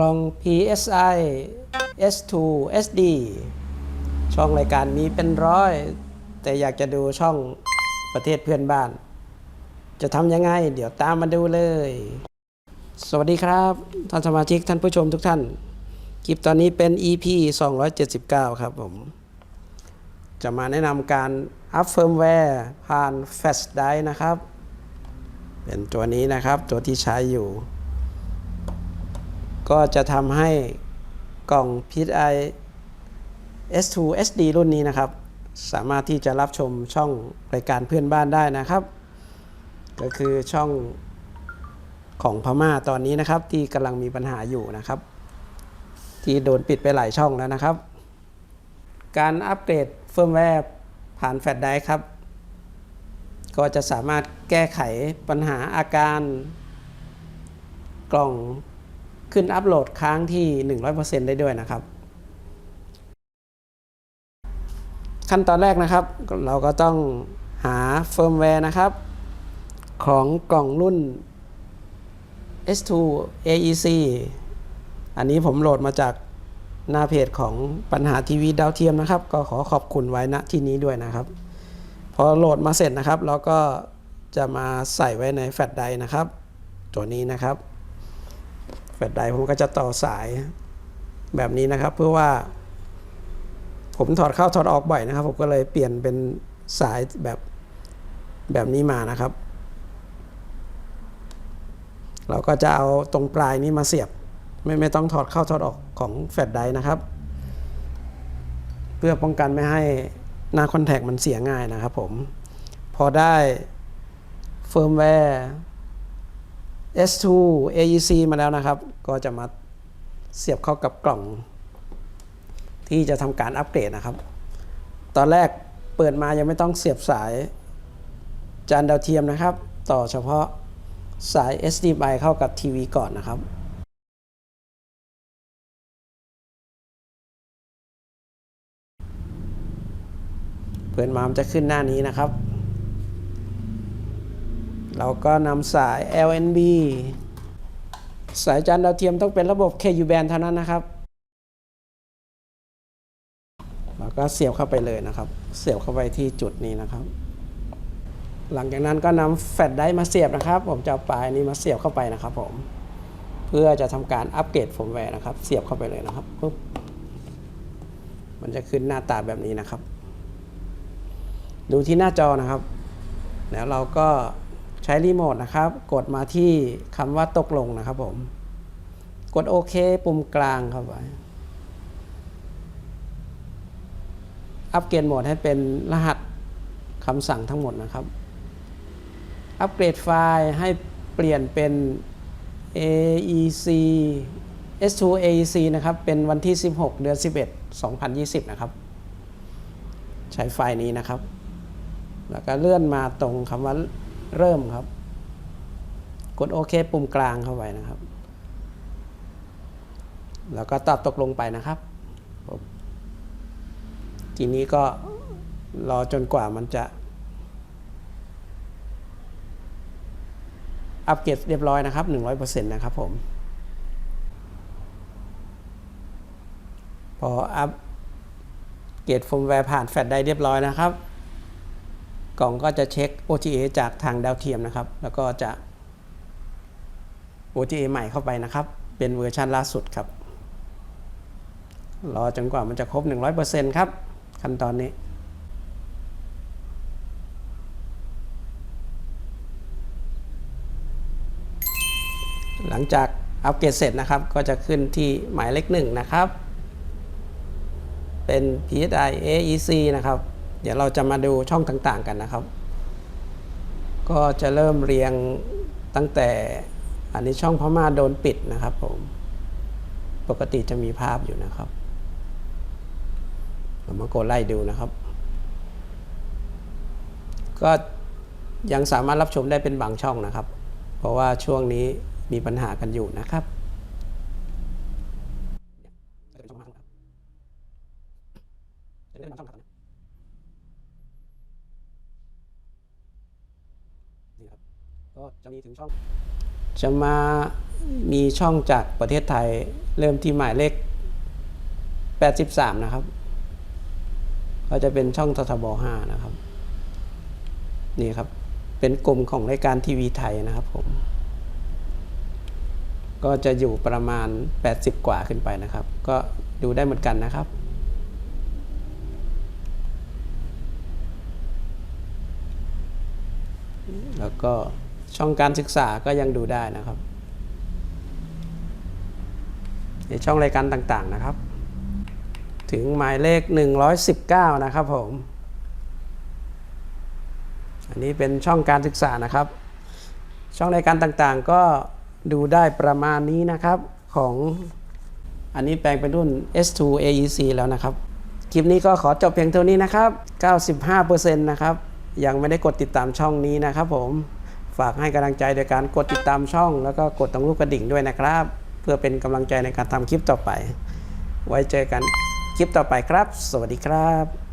กล่อง PSI S2 SD ช่องรายการมีเป็นร้อย แต่อยากจะดูช่องประเทศเพื่อนบ้าน จะทำยังไง เดี๋ยวตามมาดูเลย สวัสดีครับ ท่านสมาชิกท่านผู้ชมทุกท่าน คลิปตอนนี้เป็น EP 279 ครับผม จะมาแนะนำการอัพเฟิร์มแวร์ผ่าน Flash Drive นะครับ เป็นตัวนี้นะครับตัวที่ใช้อยู่ ก็จะทำให้กล่อง PSI S2 SD รุ่นนี้นะครับ สามารถที่จะรับชมช่องรายการเพื่อนบ้านได้นะครับ ก็คือช่องของพม่าตอนนี้นะครับ ที่กำลังมีปัญหาอยู่นะครับ ที่โดนปิดไปหลายช่องแล้วนะครับ การอัปเกรดเฟิร์มแวร์ผ่านแฟลชไดรฟ์ครับ ก็จะสามารถแก้ไขปัญหาอาการกล่อง ขึ้นอัปโหลดค้างที่ 100%ได้ด้วยนะครับ ขั้นตอนแรกนะครับ เราก็ต้องหาเฟิร์มแวร์นะครับ ของกล่องรุ่น S2 AEC อันนี้ผมโหลดมาจากหน้าเพจของปัญหาทีวีดาวเทียมนะครับ ก็ขอขอบคุณไว้ณที่นี้ด้วยนะครับ พอโหลดมาเสร็จนะครับ เราก็จะมาใส่ไว้ในแฟลชไดร์นะครับ ตัวนี้นะครับ แฟลชไดรฟ์ผมก็จะต่อสายแบบนี้นะครับ เพื่อว่า ผมถอดเข้าถอดออกบ่อยนะครับ ผมก็เลยเปลี่ยนเป็นสายแบบแบบนี้มานะครับ เราก็จะเอาตรงปลายนี้มาเสียบ ไม่ไม่ต้องถอดเข้าถอดออกของแฟลชไดรฟ์นะครับ เพื่อป้องกันไม่ให้หน้าคอนแทคมันเสียง่ายนะครับผมพอได้เฟิร์มแวร์ S2 AEC มาแล้วนะครับ ก็จะมาเสียบเข้ากับกล่อง ที่จะทำการอัปเกรดนะครับ ตอนแรกเปิดมายังไม่ต้องเสียบสายจานดาวเทียมนะครับ ต่อเฉพาะสาย HDMI เข้ากับทีวีก่อนนะครับเปิดมามันจะขึ้นหน้านี้นะครับ เราก็นำสาย LNB สายจานดาวเทียมต้องเป็นระบบ KU band เท่านั้นนะครับ แล้วก็เสียบเข้าไปเลยนะครับ เสียบเข้าไปที่จุดนี้นะครับ หลังจากนั้นก็นำแฟลชไดรฟ์มาเสียบนะครับ ผมจะเอาปลายนี้มาเสียบเข้าไปนะครับผม เพื่อจะทำการอัปเกรดเฟิร์มแวร์นะครับ เสียบเข้าไปเลยนะครับปุ๊บ มันจะขึ้นหน้าตาแบบนี้นะครับ ดูที่หน้าจอนะครับ แล้วเราก็ ช้รีโมทนะครับ กดมาที่คำว่าตกลงนะครับผม กดโอเคปุ่มกลางเข้าไป อัปเกรดโหมดให้เป็นรหัสคำสั่งทั้งหมดนะครับ อัปเกรดไฟล์ให้เปลี่ยนเป็น AEC S2 AEC นะครับ เป็นวันที่ 16 เดือน 11 2020 นะครับ ใช้ไฟล์นี้นะครับ แล้วก็เลื่อนมาตรงคำว่า เริ่มครับ กดโอเคปุ่มกลางเข้าไปนะครับ แล้วก็ตอบตกลงไปนะครับทีนี้ก็รอจนกว่ามันจะอัปเกรดเรียบร้อยนะครับ 100%นะครับผม พออัปเกรดฟิร์มแวร์ผ่านแฟลชได้เรียบร้อยนะครับ กล่องก็จะเช็ค OTA จากทางดาวเทียมนะครับ แล้วก็จะ OTA ใหม่เข้าไปนะครับ เป็นเวอร์ชันล่าสุดครับ รอจนกว่ามันจะครบ 100%ครับ ขั้นตอนนี้หลังจากอัปเกรดเสร็จนะครับ ก็จะขึ้นที่หมายเลขหนึ่งนะครับ เป็น PSI AEC นะครับ เดี๋ยวเราจะมาดูช่องต่างๆกันนะครับ ก็จะเริ่มเรียงตั้งแต่อันนี้ช่องพม่าโดนปิดนะครับผมปกติจะมีภาพอยู่นะครับเรามากดไล่ดูนะครับ ก็ยังสามารถรับชมได้เป็นบางช่องนะครับ เพราะว่าช่วงนี้มีปัญหากันอยู่นะครับ นี่ครับ ก็ จะมีถึงช่อง จะมามีช่องจากประเทศไทยเริ่มที่หมายเลข 83 นะครับ ก็จะเป็นช่องททบ5นะครับ นี่ครับ เป็นกลุ่มของรายการทีวีไทยนะครับผม ก็จะอยู่ประมาณ 80 กว่าขึ้นไปนะครับ ก็ดูได้เหมือนกันนะครับแล้วก็ ช่องการศึกษาก็ยังดูได้นะครับ ในช่องรายการต่างๆนะครับ ถึงหมายเลข 119 นะครับผม อันนี้เป็นช่องการศึกษานะครับ ช่องรายการต่างๆก็ดูได้ประมาณนี้นะครับของอันนี้แปลงเป็นรุ่น S2 AEC แล้วนะครับ คลิปนี้ก็ขอจบเพียงเท่านี้นะครับ 95%นะครับ ยังไม่ได้กดติดตามช่องนี้นะครับผม ฝากให้กำลังใจโดยการกดติดตามช่อง แล้วก็กดตรงรูปกระดิ่งด้วยนะครับ เพื่อเป็นกำลังใจในการทำคลิปต่อไป ไว้เจอกันคลิปต่อไปครับ สวัสดีครับ